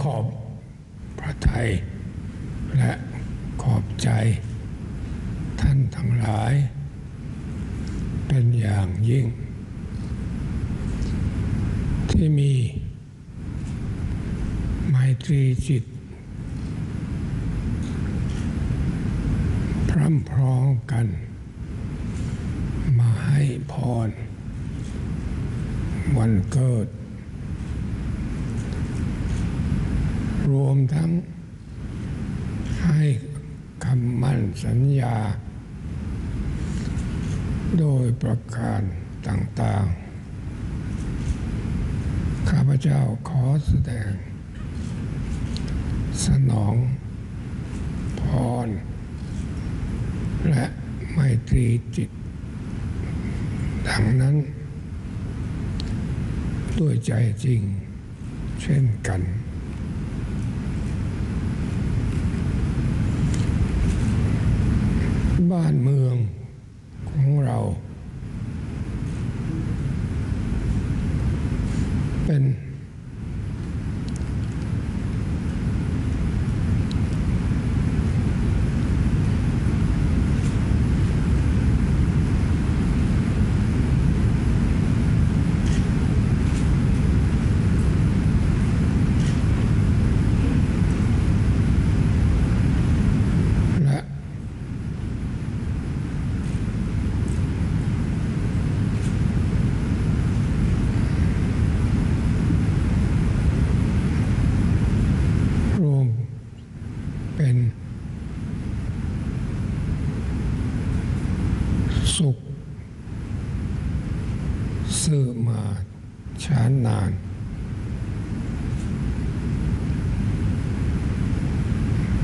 ขอบพระทัยและขอบใจท่านทั้งหลาย เป็นอย่างยิ่ง ที่มีไมตรีจิต พร้ำพร้อมกัน มาให้พร วันเกิด รวมทั้ง ให้คำมั่นสัญญา โดยประการต่างๆ ข้าพเจ้าขอแสดง สนอง พร และไมตรีจิต ดังนั้น ด้วยใจจริงเช่นกัน บ้านเมืองของเรา เป็น และ รวมเป็น สุข สื่อมาช้านาน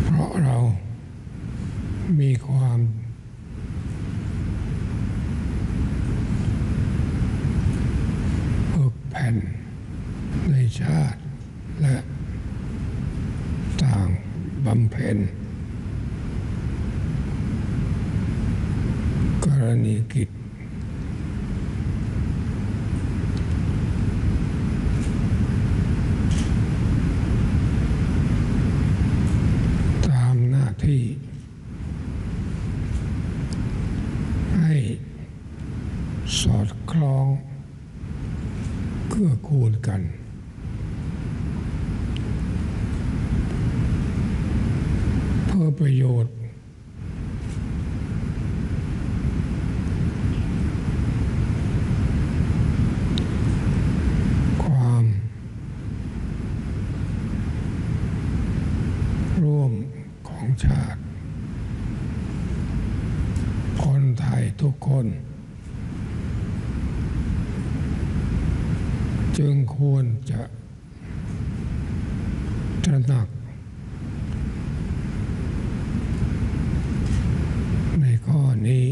เพราะเรามีความฝึกแผ่นในชาติและต่างบำเพ็ญกร ณีกิจ ตามหน้าที่ ให้สอดคล้องเกื้อกูลกันเพื่อประโยชน์ ความ ร่วมของชาติ คนไทยทุกคน จึงควรจะตระหนัก ในข้อนี้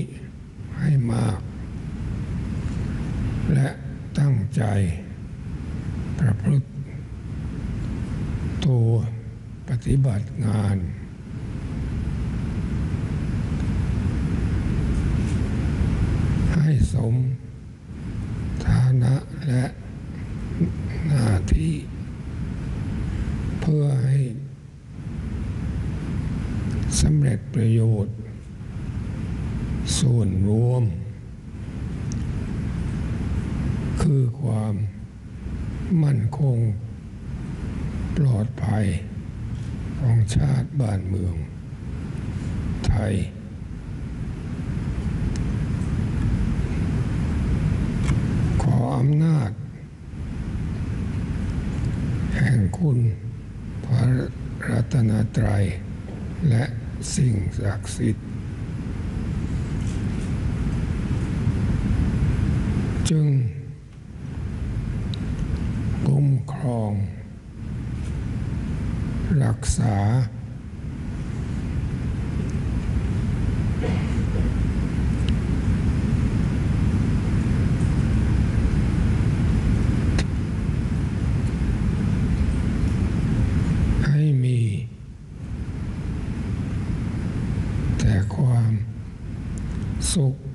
ให้มาก และตั้งใจประพฤติตัวปฏิบัติงาน ให้สมฐานะและหน้าที่ เพื่อให้สำเร็จ ประโยชน์ ส่วนรวม คือความมั่นคงปลอดภัยของชาติบ้านเมือง ไทย ขออำนาจ แห่งคุณพระรัตนตรัยและ สิ่งศักดิ์สิทธิ์ จึงคุ้มครอง รักษา そう。